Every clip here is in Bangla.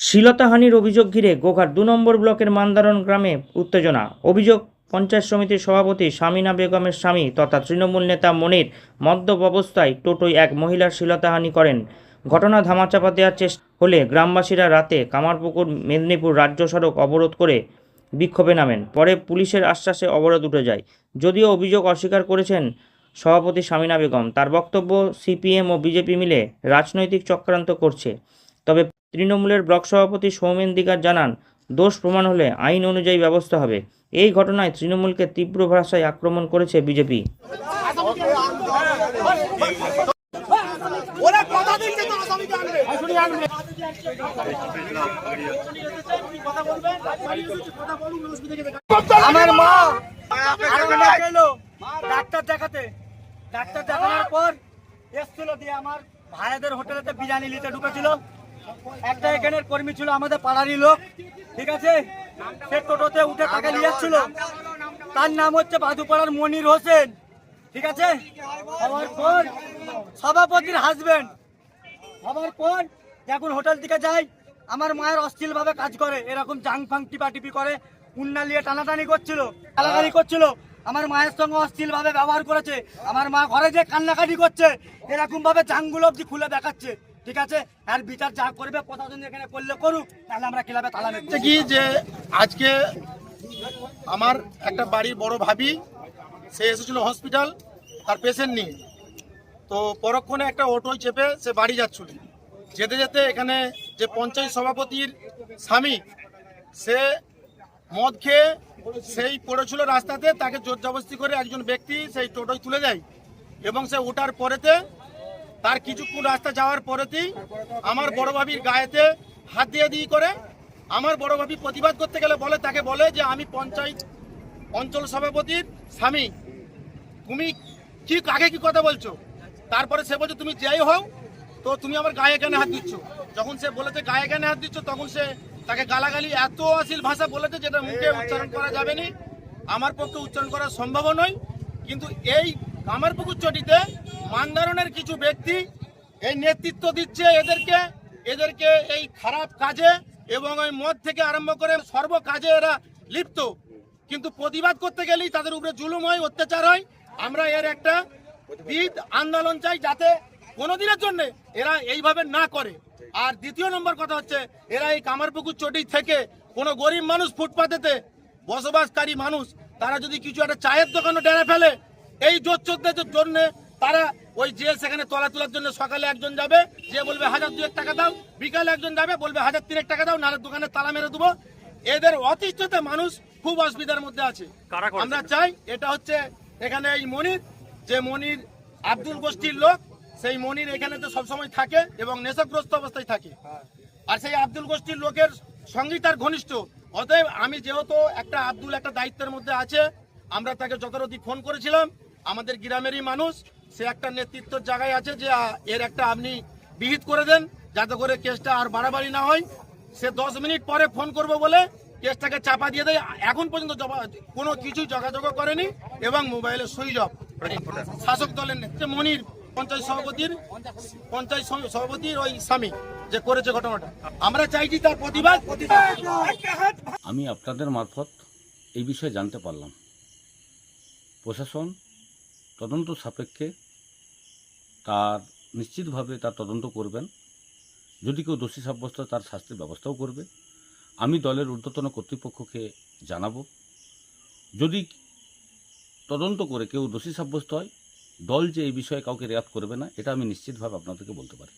শ্লীলতাহানির অভিযোগ ঘিরে গোঘাট দু নম্বর ব্লকের মান্দারণ গ্রামে উত্তেজনা। অভিযোগ, পঞ্চায়েত সমিতির সভাপতি শামিনা বেগমের স্বামী তথা তৃণমূল নেতা মনির মদ্যপ অবস্থায় টোটোয় এক মহিলার শ্লীলতাহানি করেন। ঘটনা ধামাচাপা দেওয়ার চেষ্টা হলে গ্রামবাসীরা রাতে কামারপুকুর, মেদিনীপুর রাজ্য সড়ক অবরোধ করে বিক্ষোভে নামেন। পরে পুলিশের আশ্বাসে অবরোধ উঠে যায়। যদিও অভিযোগ অস্বীকার করেছেন সভাপতি শামিনা বেগম, তার বক্তব্য সিপিএম ও বিজেপি মিলে রাজনৈতিক চক্রান্ত করছে। তবে তৃণমূলের ব্লক সভাপতি সৌমেন দিগার জানান দোষ প্রমাণ হলে আইন অনুযায়ী ব্যবস্থা হবে। এই ঘটনায় তৃণমূলকে তীব্র ভাষায় আক্রমণ করেছে বিজেপি। আমার মা ডাক্তার দেখাতে ডাক্তার দেখানোর পর এসছিল দিয়ে আমার ভাইদের হোটেলেতে বিরিয়ানি নিতে ঢুকেছিল। একটা এখানের কর্মী ছিল, আমাদের পাড়ারই লোক, ঠিক আছে? সে টোটোতে উঠে তাকে নিয়ে যাচ্ছিল। তার নাম হচ্ছে বাদুপাড়ার মনির হোসেন, ঠিক আছে? হওয়ার পর সভাপতির হাজবেন্ড হওয়ার পর এখন হোটেল থেকে যাই আমার মায়ের অশ্লীল ভাবে কাজ করে, এরকম জাং ফাং টিপা টিপি করে, উন্না নিয়ে টানাটানি করছিল, গালাগালি করছিল। আমার মায়ের সঙ্গে অশ্লীল ভাবে ব্যবহার করেছে। আমার মা ঘরে যে কান্নাকাটি করছে এরকম ভাবে জাঙ্গুলো অব্দি খুলে দেখাচ্ছে। ঠিক আছে? আর বিচার যা করবে প্রশাসন এখানে করলে করুক তাহলে আমরা ক্লাবে তালা মেরছি কি যে আজকে আমার একটা বাড়ির বড় ভাবি সে এসেছিল হসপিটাল তার পেশেন্ট নিয়ে। তো পরক্ষণে একটা অটোয় চেপে সে বাড়ি যাচ্ছিল। যেতে যেতে এখানে যে পঞ্চায়েত সভাপতির স্বামী সে মদ খেয়ে সেই পড়েছিল রাস্তাতে তাকে জোর জবস্তি করে একজন ব্যক্তি সেই টোটোয় তুলে দেয় এবং সে ওঠার পরেতে তার কিছুক্ষণ রাস্তা যাওয়ার পরেতেই আমার বড় ভাবির গায়েতে হাত দিয়ে দিয়ে করে আমার বড় ভাবি প্রতিবাদ করতে গেলে বলে, তাকে বলে যে, আমি পঞ্চায়েত অঞ্চল সভাপতির স্বামী। তুমি কি, কাকে কি কথা বলছো? তারপরে সে বলছে, তুমি যাই হও, তো তুমি আমার গায়ে কেন হাত দিচ্ছ? যখন সে বলেছে, গায়ে কেন হাত দিচ্ছ? তখন সে তাকে গালাগালি এত অশ্লীল ভাষা বলেছে যেটা মুখে উচ্চারণ করা যাবে না। আমার পক্ষে উচ্চারণ করা সম্ভব নয়। কিন্তু এই কামারপুকুর চটিতে মান্দারণের কিছু ব্যক্তি এই নেতৃত্ব দিচ্ছে এদেরকে। এদেরকে এই খারাপ কাজে এবং ওই মদ থেকে আরম্ভ করে সর্ব কাজে এরা লিপ্ত। কিন্তু প্রতিবাদ করতে গেলেই তাদের উপরে জুলুম হয়, অত্যাচার হয়। আমরা এর একটা বিদ আন্দোলন চাই যাতে কোনোদিনের জন্য এরা এইভাবে না করে। আর দ্বিতীয় নম্বর কথা হচ্ছে, এরা এই কামারপুকুর চটি থেকে কোনো গরিব মানুষ ফুটপাতেতে বসবাসকারী মানুষ, তারা যদি কিছু একটা চায়ের দোকানে ডেনে ফেলে এই জোর চোদ্দের জন্য তারা ওই যে সেখানে তলা তোলার জন্য সকালে একজন যাবে যে বলবে হাজার দুয়েক টাকা দাও বিকালে একজন যাবে বলবে হাজার তিনেক টাকা দাও নাহলে দোকানে তালা মেরে দেবো। এদের অতিষ্ঠতে মানুষ খুব অসুবিধার মধ্যে আছে। আমরা চাই এটা হচ্ছে এখানে এই মনির যে মনির আব্দুল গোষ্ঠীর লোক সেই মনির এখানে তো সবসময় থাকে এবং নেশাগ্রস্ত অবস্থায় থাকে। আর সেই আব্দুল গোষ্ঠীর লোকের সঙ্গেই তার ঘনিষ্ঠ। অতএব আমি যেহেতু একটা আব্দুল একটা দায়িত্বের মধ্যে আছে আমরা তাকে যথারতি ফোন করেছিলাম আমাদের গ্রামেরই মানুষ, সে একটা নেতৃত্বের জায়গায় আছে যে এর একটা আপনি বিহিত করে দেন, যাতে করে কেসটা আর বাড়াবাড়ি না হয়। সে দশ মিনিট পরে ফোন করব বলে কেসটাকে চাপা দিয়ে দেয়। এখন পর্যন্ত কোনো কিছু যোগাযোগ করেনি এবং মোবাইলে সুইচ অফ। শাসক দলের নেতা মনির, পঞ্চায়েত সভাপতির পঞ্চায়েত সভাপতির ওই স্বামী যে করেছে ঘটনাটা। আমরা চাইছি তার প্রতিবাদ। আমি আপনাদের মারফত এই বিষয়ে জানতে পারলাম। প্রশাসন তদন্ত সাপেক্ষে তার নিশ্চিতভাবে তার তদন্ত করবেন। যদি কেউ দোষী সাব্যস্ত, তার শাস্তির ব্যবস্থাও করবে। আমি দলের ঊর্ধ্বতন কর্তৃপক্ষকে জানাব, যদি তদন্ত করে কেউ দোষী সাব্যস্ত হয়, দল যে এই বিষয়ে কাউকে রেয়াত করবে না, এটা আমি নিশ্চিতভাবে আপনাদেরকে বলতে পারি।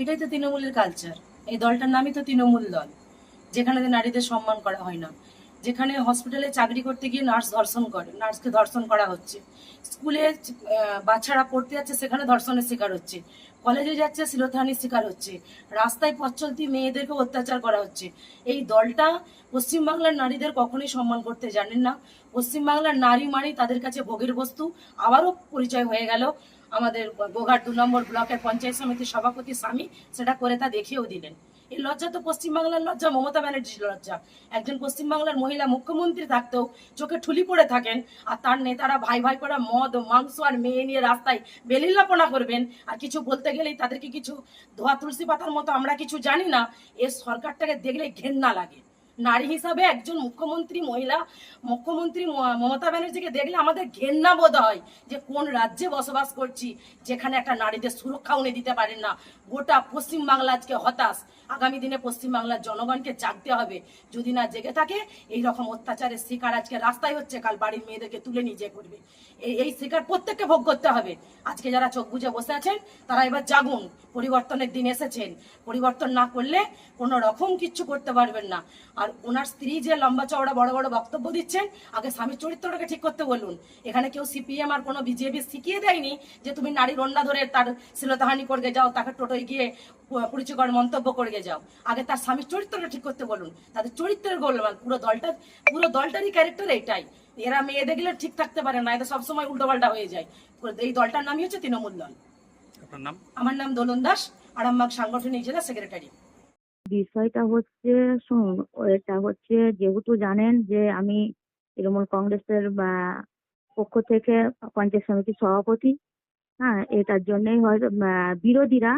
এটাই তো তৃণমূলের কালচার এই দলটার নামই তো তৃণমূল দল। যেখানে নারীদের সম্মান করা হয় না। যেখানে হসপিটালে চাকরি করতে গিয়ে নার্স ধর্ষণ করে নার্সকে ধর্ষণ করা হচ্ছে। স্কুলে বাচ্চারা পড়তে যাচ্ছে, সেখানে ধর্ষণের শিকার হচ্ছে। কলেজে যাচ্ছে শিলথানির শিকার হচ্ছে। রাস্তায় পথ চলতি মেয়েদেরকে অত্যাচার করা হচ্ছে। এই দলটা পশ্চিমবাংলার নারীদের কখনোই সম্মান করতে জানেন না। পশ্চিমবাংলার নারী মানেই তাদের কাছে ভোগের বস্তু। আবারও পরিচয় হয়ে গেল। আমাদের গোঘাট দু নম্বর ব্লকের পঞ্চায়েত সমিতির সভাপতি স্বামী সেটা করে তা দেখিয়েও দিলেন। এই লজ্জা তো পশ্চিমবাংলার লজ্জা, মমতা ব্যানার্জির লজ্জা। একজন পশ্চিমবাংলার মহিলা মুখ্যমন্ত্রী থাকতেও চোখে ঠুলি পড়ে থাকেন আর তার নেতারা ভাই ভাই করা মদ, মাংস আর মেয়ে নিয়ে রাস্তায় বেলিল্লাপনা করবেন। আর কিছু বলতে গেলেই তাদেরকে কিছু ধোয়া তুলসী পাতার মতো আমরা কিছু জানি না। এ সরকারটাকে দেখলে ঘেন্না লাগে। নারী হিসাবে একজন মুখ্যমন্ত্রী, মহিলা, মুখ্যমন্ত্রী মমতা ব্যানার্জিকে দেখলে আমাদের ঘেন্না বোধ হয় যে কোন রাজ্যে বসবাস করছি, যেখানে একটা নারীদের সুরক্ষা উনি দিতে পারেন না। গোটা পশ্চিমবাংলা আজকে হতাশ। আগামী দিনে পশ্চিমবাংলার জনগণকে জাগতে হবে। যদি না জেগে থাকে এই রকম অত্যাচারের শিকার আজকে রাস্তায় হচ্ছে, কাল বাড়ির মেয়েদেরকে তুলে নিয়ে করবে। এই শিকার প্রত্যেককে ভোগ করতে হবে। আজকে যারা চোখ বুজে বসে আছেন, তারা এবার জাগুন। পরিবর্তনের দিন এসেছেন। পরিবর্তন না করলে কোনো রকম কিচ্ছু করতে পারবেন না। আর ওনার স্ত্রী যে লম্বা চওড়া বড় বড় বক্তব্য দিচ্ছেন আগে স্বামীর চরিত্রটাকে ঠিক করতে বলুন। এখানে কেউ সিপিএম আর কোনো বিজেপি শিখিয়ে দেয়নি যে তুমি নারীর অন্যা ধরে তার শ্লীলতাহানি করে যাও তাকে টোটোয় গিয়ে পু- কুরুচিকর মন্তব্য করে যাও। আগে তার স্বামীর চরিত্রটা ঠিক করতে বলুন। তাদের চরিত্রের গোলমাল পুরো দলটা পুরো দলটারই ক্যারেক্টার এটাই। এরা মেয়ে দেখলে ঠিক থাকতে পারে না এদের সবসময় উল্টোপাল্টা হয়ে যায়। এই দলটার নামই হচ্ছে তৃণমূল দল। আমার নাম দোলন দাস আরামবাগ সাংগঠনিক জেলা সেক্রেটারি বিষয়টা হচ্ছে, শুনুন এটা হচ্ছে যেহেতু জানেন যে আমি তৃণমূল কংগ্রেসের পক্ষ থেকে পঞ্চায়েত সমিতির সভাপতি হ্যাঁ এটার জন্যই হয়তো বিরোধীরা,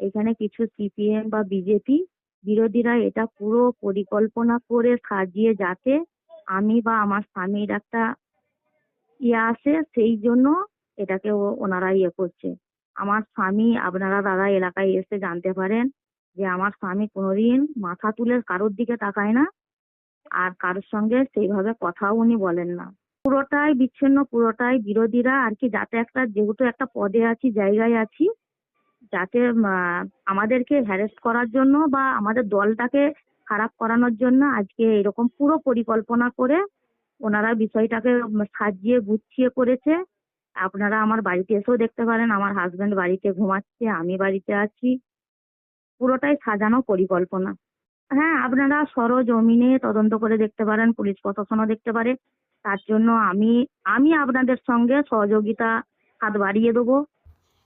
এখানে কিছু সিপিএম বা বিজেপি বিরোধীরা এটা পুরো পরিকল্পনা করে সাজিয়ে যাতে আমি বা আমার স্বামীর একটা ইয়ে আসে সেই জন্য এটাকে ওনারা ইয়ে করছে। আমার স্বামী, আপনারা দাদা এলাকায় এসে জানতে পারেন যে আমার স্বামী কোনোদিন মাথা তুলে কারোর দিকে তাকায় না আর কারোর সঙ্গে সেইভাবে কথাও উনি বলেন না। পুরোটাই বিচ্ছিন্ন, পুরোটাই বিরোধীরা আর কি যাতে একটা, যেহেতু একটা পদে আছি, জায়গায় আছি, যাতে আমাদেরকে হ্যারেস্ট করার জন্য বা আমাদের দলটাকে খারাপ করানোর জন্য আজকে এরকম পুরো পরিকল্পনা করে ওনারা বিষয়টাকে সাজিয়ে, গুছিয়ে করেছে। আপনারা আমার বাড়িতে এসেও দেখতে পারেন, আমার হাজবেন্ড বাড়িতে ঘুমাচ্ছে, আমি বাড়িতে আছি। পুরোটাই সাজানো পরিকল্পনা। হ্যাঁ আপনারা সরজমিনে তদন্ত করে দেখতে পারেন, পুলিশ প্রশাসনও দেখতে পারে। তার জন্য আমি আমি আপনাদের সঙ্গে সহযোগিতা হাত বাড়িয়ে দেবো।